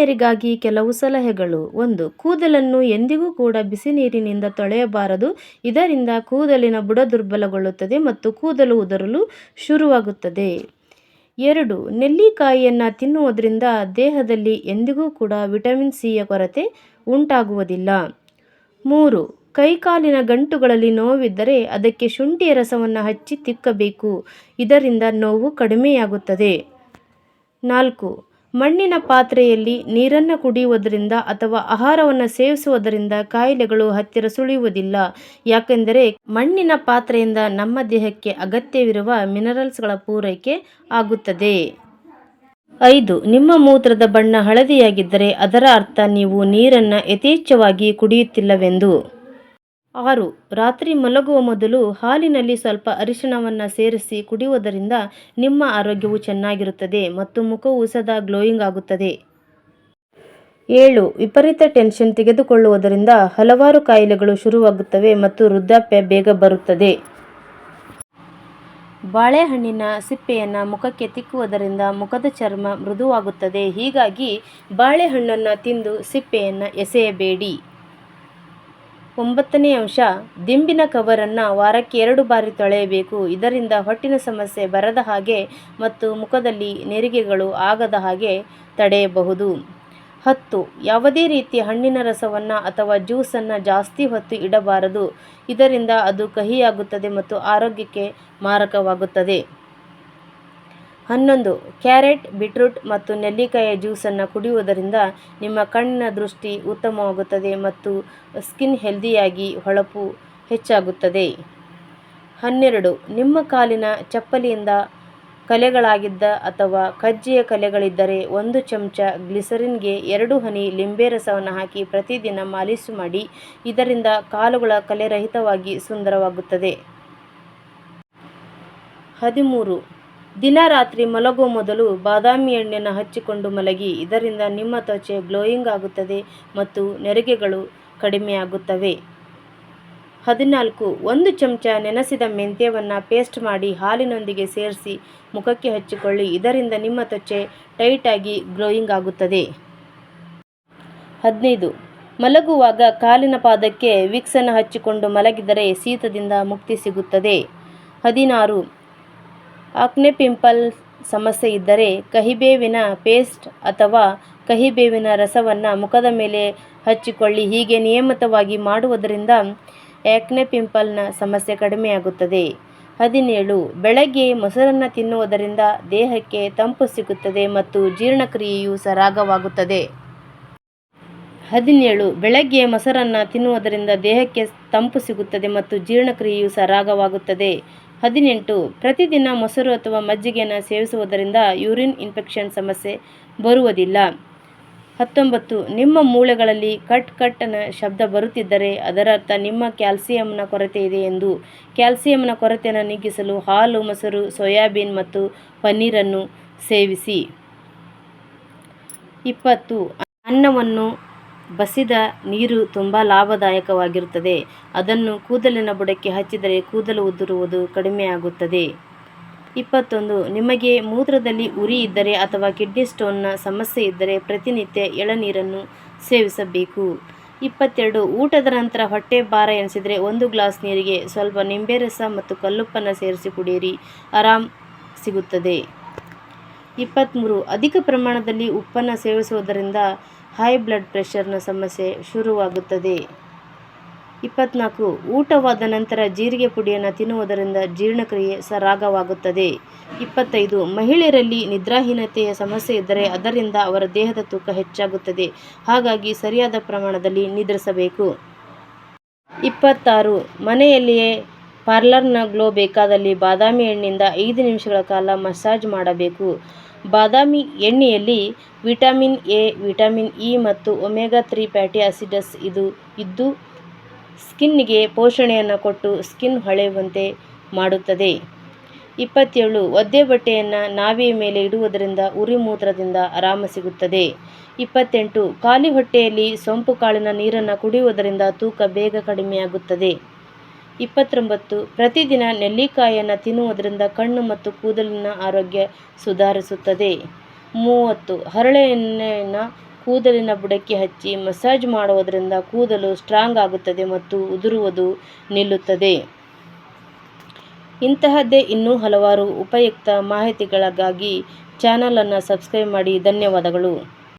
ಮಹಿಳೆಯರಿಗಾಗಿ ಕೆಲವು ಸಲಹೆಗಳು. ಒಂದು, ಕೂದಲನ್ನು ಎಂದಿಗೂ ಕೂಡ ಬಿಸಿ ನೀರಿನಿಂದ ತೊಳೆಯಬಾರದು. ಇದರಿಂದ ಕೂದಲಿನ ಬುಡ ದುರ್ಬಲಗೊಳ್ಳುತ್ತದೆ ಮತ್ತು ಕೂದಲು ಉದುರಲು ಶುರುವಾಗುತ್ತದೆ. ಎರಡು, ನೆಲ್ಲಿಕಾಯಿಯನ್ನು ತಿನ್ನುವುದರಿಂದ ದೇಹದಲ್ಲಿ ಎಂದಿಗೂ ಕೂಡ ವಿಟಮಿನ್ ಸಿಯ ಕೊರತೆ ಉಂಟಾಗುವುದಿಲ್ಲ. ಮೂರು, ಕೈಕಾಲಿನ ಗಂಟುಗಳಲ್ಲಿ ನೋವಿದ್ದರೆ ಅದಕ್ಕೆ ಶುಂಠಿಯ ರಸವನ್ನು ಹಚ್ಚಿ ತಿಕ್ಕಬೇಕು. ಇದರಿಂದ ನೋವು ಕಡಿಮೆಯಾಗುತ್ತದೆ. ನಾಲ್ಕು ಮಣ್ಣಿನ ಪಾತ್ರೆಯಲ್ಲಿ ನೀರನ್ನು ಕುಡಿಯುವುದರಿಂದ ಅಥವಾ ಆಹಾರವನ್ನು ಸೇವಿಸುವುದರಿಂದ ಕಾಯಿಲೆಗಳು ಹತ್ತಿರ ಸುಳಿಯುವುದಿಲ್ಲ. ಯಾಕೆಂದರೆ ಮಣ್ಣಿನ ಪಾತ್ರೆಯಿಂದ ನಮ್ಮ ದೇಹಕ್ಕೆ ಅಗತ್ಯವಿರುವ ಮಿನರಲ್ಸ್ಗಳ ಪೂರೈಕೆ ಆಗುತ್ತದೆ. ಐದು, ನಿಮ್ಮ ಮೂತ್ರದ ಬಣ್ಣ ಹಳದಿಯಾಗಿದ್ದರೆ ಅದರ ಅರ್ಥ ನೀವು ನೀರನ್ನು ಯಥೇಚ್ಛವಾಗಿ ಕುಡಿಯುತ್ತಿಲ್ಲವೆಂದು. ಆರು, ರಾತ್ರಿ ಮಲಗುವ ಮೊದಲು ಹಾಲಿನಲ್ಲಿ ಸ್ವಲ್ಪ ಅರಿಶಿಣವನ್ನು ಸೇರಿಸಿ ಕುಡಿಯುವುದರಿಂದ ನಿಮ್ಮ ಆರೋಗ್ಯವು ಚೆನ್ನಾಗಿರುತ್ತದೆ ಮತ್ತು ಮುಖವು ಸದಾ ಗ್ಲೋಯಿಂಗ್ ಆಗುತ್ತದೆ. ಏಳು, ವಿಪರೀತ ಟೆನ್ಷನ್ ತೆಗೆದುಕೊಳ್ಳುವುದರಿಂದ ಹಲವಾರು ಕಾಯಿಲೆಗಳು ಶುರುವಾಗುತ್ತವೆ ಮತ್ತು ವೃದ್ಧಾಪ್ಯ ಬೇಗ ಬರುತ್ತದೆ. ಬಾಳೆಹಣ್ಣಿನ ಸಿಪ್ಪೆಯನ್ನು ಮುಖಕ್ಕೆ ತಿಕ್ಕುವುದರಿಂದ ಮುಖದ ಚರ್ಮ ಮೃದುವಾಗುತ್ತದೆ. ಹೀಗಾಗಿ ಬಾಳೆಹಣ್ಣನ್ನು ತಿಂದು ಸಿಪ್ಪೆಯನ್ನು ಎಸೆಯಬೇಡಿ. ಒಂಬತ್ತನೇ ಅಂಶ, ದಿಂಬಿನ ಕವರನ್ನು ವಾರಕ್ಕೆ ಎರಡು ಬಾರಿ ತೊಳೆಯಬೇಕು. ಇದರಿಂದ ಹೊಟ್ಟಿನ ಸಮಸ್ಯೆ ಬರದ ಹಾಗೆ ಮತ್ತು ಮುಖದಲ್ಲಿ ನೆರಿಗೆಗಳು ಆಗದ ಹಾಗೆ ತಡೆಯಬಹುದು. ಹತ್ತು, ಯಾವುದೇ ರೀತಿಯ ಹಣ್ಣಿನ ರಸವನ್ನು ಅಥವಾ ಜ್ಯೂಸನ್ನು ಜಾಸ್ತಿ ಹೊತ್ತು ಇಡಬಾರದು. ಇದರಿಂದ ಅದು ಕಹಿಯಾಗುತ್ತದೆ ಮತ್ತು ಆರೋಗ್ಯಕ್ಕೆ ಮಾರಕವಾಗುತ್ತದೆ. ಹನ್ನೊಂದು. ಕ್ಯಾರೆಟ್, ಬೀಟ್ರೂಟ್ ಮತ್ತು ನೆಲ್ಲಿಕಾಯಿಯ ಜ್ಯೂಸನ್ನು ಕುಡಿಯುವುದರಿಂದ ನಿಮ್ಮ ಕಣ್ಣಿನ ದೃಷ್ಟಿ ಉತ್ತಮವಾಗುತ್ತದೆ ಮತ್ತು ಸ್ಕಿನ್ ಹೆಲ್ದಿಯಾಗಿ ಹೊಳಪು ಹೆಚ್ಚಾಗುತ್ತದೆ. ಹನ್ನೆರಡು. ನಿಮ್ಮ ಕಾಲಿನ ಚಪ್ಪಲಿಯಿಂದ ಕಲೆಗಳಾಗಿದ್ದ ಅಥವಾ ಕಜ್ಜಿಯ ಕಲೆಗಳಿದ್ದರೆ ಒಂದು ಚಮಚ ಗ್ಲಿಸರಿನ್ಗೆ ಎರಡು ಹನಿ ಲಿಂಬೆ ರಸವನ್ನು ಹಾಕಿ ಪ್ರತಿದಿನ ಮಾಲೀಸು ಮಾಡಿ, ಇದರಿಂದ ಕಾಲುಗಳ ಕಲೆರಹಿತವಾಗಿ ಸುಂದರವಾಗುತ್ತದೆ. ಹದಿಮೂರು. ದಿನ ರಾತ್ರಿ ಮಲಗುವ ಮೊದಲು ಬಾದಾಮಿ ಎಣ್ಣೆಯನ್ನು ಹಚ್ಚಿಕೊಂಡು ಮಲಗಿ, ಇದರಿಂದ ನಿಮ್ಮ ತ್ವಚೆ ಗ್ಲೋಯಿಂಗ್ ಆಗುತ್ತದೆ ಮತ್ತು ನೆರಿಗೆಗಳು ಕಡಿಮೆಯಾಗುತ್ತವೆ ಹದಿನಾಲ್ಕು, ಒಂದು ಚಮಚ ನೆನೆಸಿದ ಮೆಂತ್ಯವನ್ನು ಪೇಸ್ಟ್ ಮಾಡಿ ಹಾಲಿನೊಂದಿಗೆ ಸೇರಿಸಿ ಮುಖಕ್ಕೆ ಹಚ್ಚಿಕೊಳ್ಳಿ, ಇದರಿಂದ ನಿಮ್ಮ ತ್ವಚೆ ಟೈಟಾಗಿ ಗ್ಲೋಯಿಂಗ್ ಆಗುತ್ತದೆ. ಹದಿನೈದು, ಮಲಗುವಾಗ ಕಾಲಿನ ಪಾದಕ್ಕೆ ವಿಕ್ಸನ್ನು ಹಚ್ಚಿಕೊಂಡು ಮಲಗಿದರೆ ಶೀತದಿಂದ ಮುಕ್ತಿ ಸಿಗುತ್ತದೆ. ಹದಿನಾರು ಆಕ್ನೆ ಪಿಂಪಲ್ ಸಮಸ್ಯೆ ಇದ್ದರೆ ಕಹಿಬೇವಿನ ಪೇಸ್ಟ್ ಅಥವಾ ಕಹಿಬೇವಿನ ರಸವನ್ನು ಮುಖದ ಮೇಲೆ ಹಚ್ಚಿಕೊಳ್ಳಿ. ಹೀಗೆ ನಿಯಮಿತವಾಗಿ ಮಾಡುವುದರಿಂದ ಆಕ್ನೆ ಪಿಂಪಲ್ನ ಸಮಸ್ಯೆ ಕಡಿಮೆಯಾಗುತ್ತದೆ. ಹದಿನೇಳು. ಬೆಳಗ್ಗೆ ಮೊಸರನ್ನು ತಿನ್ನುವುದರಿಂದ ದೇಹಕ್ಕೆ ತಂಪು ಸಿಗುತ್ತದೆ ಮತ್ತು ಜೀರ್ಣಕ್ರಿಯೆಯು ಸರಾಗವಾಗುತ್ತದೆ. ಹದಿನೇಳು, ಬೆಳಗ್ಗೆ ಮೊಸರನ್ನು ತಿನ್ನುವುದರಿಂದ ದೇಹಕ್ಕೆ ತಂಪು ಸಿಗುತ್ತದೆ ಮತ್ತು ಜೀರ್ಣಕ್ರಿಯೆಯು ಸರಾಗವಾಗುತ್ತದೆ ಹದಿನೆಂಟು, ಪ್ರತಿದಿನ ಮೊಸರು ಅಥವಾ ಮಜ್ಜಿಗೆಯನ್ನು ಸೇವಿಸುವುದರಿಂದ ಯೂರಿನ್ ಇನ್ಫೆಕ್ಷನ್ ಸಮಸ್ಯೆ ಬರುವುದಿಲ್ಲ. ಹತ್ತೊಂಬತ್ತು, ನಿಮ್ಮ ಮೂಳೆಗಳಲ್ಲಿ ಕಟ್ ಕಟ್ಟನ ಶಬ್ದ ಬರುತ್ತಿದ್ದರೆ ಅದರರ್ಥ ನಿಮ್ಮ ಕ್ಯಾಲ್ಸಿಯಂನ ಕೊರತೆ ಇದೆ ಎಂದು. ಕ್ಯಾಲ್ಸಿಯಂನ ಕೊರತೆಯನ್ನು ನೀಗಿಸಲು ಹಾಲು, ಮೊಸರು, ಸೋಯಾಬೀನ್ ಮತ್ತು ಪನ್ನೀರನ್ನು ಸೇವಿಸಿ. ಇಪ್ಪತ್ತು, ಅನ್ನವನ್ನು ಬಸಿದ ನೀರು ತುಂಬ ಲಾಭದಾಯಕವಾಗಿರುತ್ತದೆ. ಅದನ್ನು ಕೂದಲಿನ ಬುಡಕ್ಕೆ ಹಚ್ಚಿದರೆ ಕೂದಲು ಉದುರುವುದು ಕಡಿಮೆಯಾಗುತ್ತದೆ. ಇಪ್ಪತ್ತೊಂದು. ನಿಮಗೆ ಮೂತ್ರದಲ್ಲಿ ಉರಿ ಇದ್ದರೆ ಅಥವಾ ಕಿಡ್ನಿ ಸ್ಟೋನ್ನ ಸಮಸ್ಯೆ ಇದ್ದರೆ ಪ್ರತಿನಿತ್ಯ ಎಳನೀರನ್ನು ಸೇವಿಸಬೇಕು. ಇಪ್ಪತ್ತೆರಡು. ಊಟದ ನಂತರ ಹೊಟ್ಟೆ ಭಾರ ಎನಿಸಿದರೆ ಒಂದು ಗ್ಲಾಸ್ ನೀರಿಗೆ ಸ್ವಲ್ಪ ನಿಂಬೆ ರಸ ಮತ್ತು ಕಲ್ಲುಪ್ಪನ್ನು ಸೇರಿಸಿ ಕುಡಿಯಿರಿ. ಆರಾಮ್ ಸಿಗುತ್ತದೆ. ಇಪ್ಪತ್ತ್ಮೂರು. ಅಧಿಕ ಪ್ರಮಾಣದಲ್ಲಿ ಉಪ್ಪನ್ನು ಸೇವಿಸುವುದರಿಂದ ಹೈ ಬ್ಲಡ್ ಪ್ರೆಷರ್ನ ಸಮಸ್ಯೆ ಶುರುವಾಗುತ್ತದೆ. ಇಪ್ಪತ್ನಾಲ್ಕು, ಊಟವಾದ ನಂತರ ಜೀರಿಗೆ ಪುಡಿಯನ್ನು ತಿನ್ನುವುದರಿಂದ ಜೀರ್ಣಕ್ರಿಯೆ ಸರಾಗವಾಗುತ್ತದೆ ಇಪ್ಪತ್ತೈದು, ಮಹಿಳೆಯರಲ್ಲಿ ನಿದ್ರಾಹೀನತೆಯ ಸಮಸ್ಯೆ ಇದ್ದರೆ ಅದರಿಂದ ಅವರ ದೇಹದ ತೂಕ ಹೆಚ್ಚಾಗುತ್ತದೆ. ಹಾಗಾಗಿ ಸರಿಯಾದ ಪ್ರಮಾಣದಲ್ಲಿ ನಿದ್ರಿಸಬೇಕು. ಇಪ್ಪತ್ತಾರು, ಮನೆಯಲ್ಲಿಯೇ ಪಾರ್ಲರ್ನ ಗ್ಲೋ ಬೇಕಾದಲ್ಲಿ ಬಾದಾಮಿ ಎಣ್ಣೆಯಿಂದ ಐದು ನಿಮಿಷಗಳ ಕಾಲ ಮಸಾಜ್ ಮಾಡಬೇಕು. ಬಾದಾಮಿ ಎಣ್ಣೆಯಲ್ಲಿ ವಿಟಮಿನ್ ಎ, ವಿಟಮಿನ್ ಇ ಮತ್ತು ಒಮೆಗಾ ತ್ರೀ ಫ್ಯಾಟಿ ಆಸಿಡಸ್ ಇದು ಇದ್ದು ಸ್ಕಿನ್ನಿಗೆ ಪೋಷಣೆಯನ್ನು ಕೊಟ್ಟು ಸ್ಕಿನ್ ಹೊಳೆಯುವಂತೆ ಮಾಡುತ್ತದೆ. ಇಪ್ಪತ್ತೇಳು, ಒದ್ದೆ ಬಟ್ಟೆಯನ್ನು ನಾವಿಯ ಮೇಲೆ ಇಡುವುದರಿಂದ ಉರಿ ಮೂತ್ರದಿಂದ ಆರಾಮ ಸಿಗುತ್ತದೆ. ಇಪ್ಪತ್ತೆಂಟು, ಖಾಲಿ ಹೊಟ್ಟೆಯಲ್ಲಿ ಸೊಂಪು ಕಾಳಿನ ನೀರನ್ನು ಕುಡಿಯುವುದರಿಂದ ತೂಕ ಬೇಗ ಕಡಿಮೆಯಾಗುತ್ತದೆ. ಇಪ್ಪತ್ತೊಂಬತ್ತು. ಪ್ರತಿದಿನ ನೆಲ್ಲಿಕಾಯಿಯನ್ನು ತಿನ್ನುವುದರಿಂದ ಕಣ್ಣು ಮತ್ತು ಕೂದಲಿನ ಆರೋಗ್ಯ ಸುಧಾರಿಸುತ್ತದೆ. ಮೂವತ್ತು. ಹರಳೆ ಹರಳೆಣ್ಣೆಯನ್ನು ಕೂದಲಿನ ಬುಡಕ್ಕೆ ಹಚ್ಚಿ ಮಸಾಜ್ ಮಾಡುವುದರಿಂದ ಕೂದಲು ಸ್ಟ್ರಾಂಗ್ ಆಗುತ್ತದೆ ಮತ್ತು ಉದುರುವುದು ನಿಲ್ಲುತ್ತದೆ. ಇಂತಹದ್ದೇ ಇನ್ನೂ ಹಲವಾರು ಉಪಯುಕ್ತ ಮಾಹಿತಿಗಳಿಗಾಗಿ ಚಾನಲನ್ನು ಸಬ್ಸ್ಕ್ರೈಬ್ ಮಾಡಿ. ಧನ್ಯವಾದಗಳು.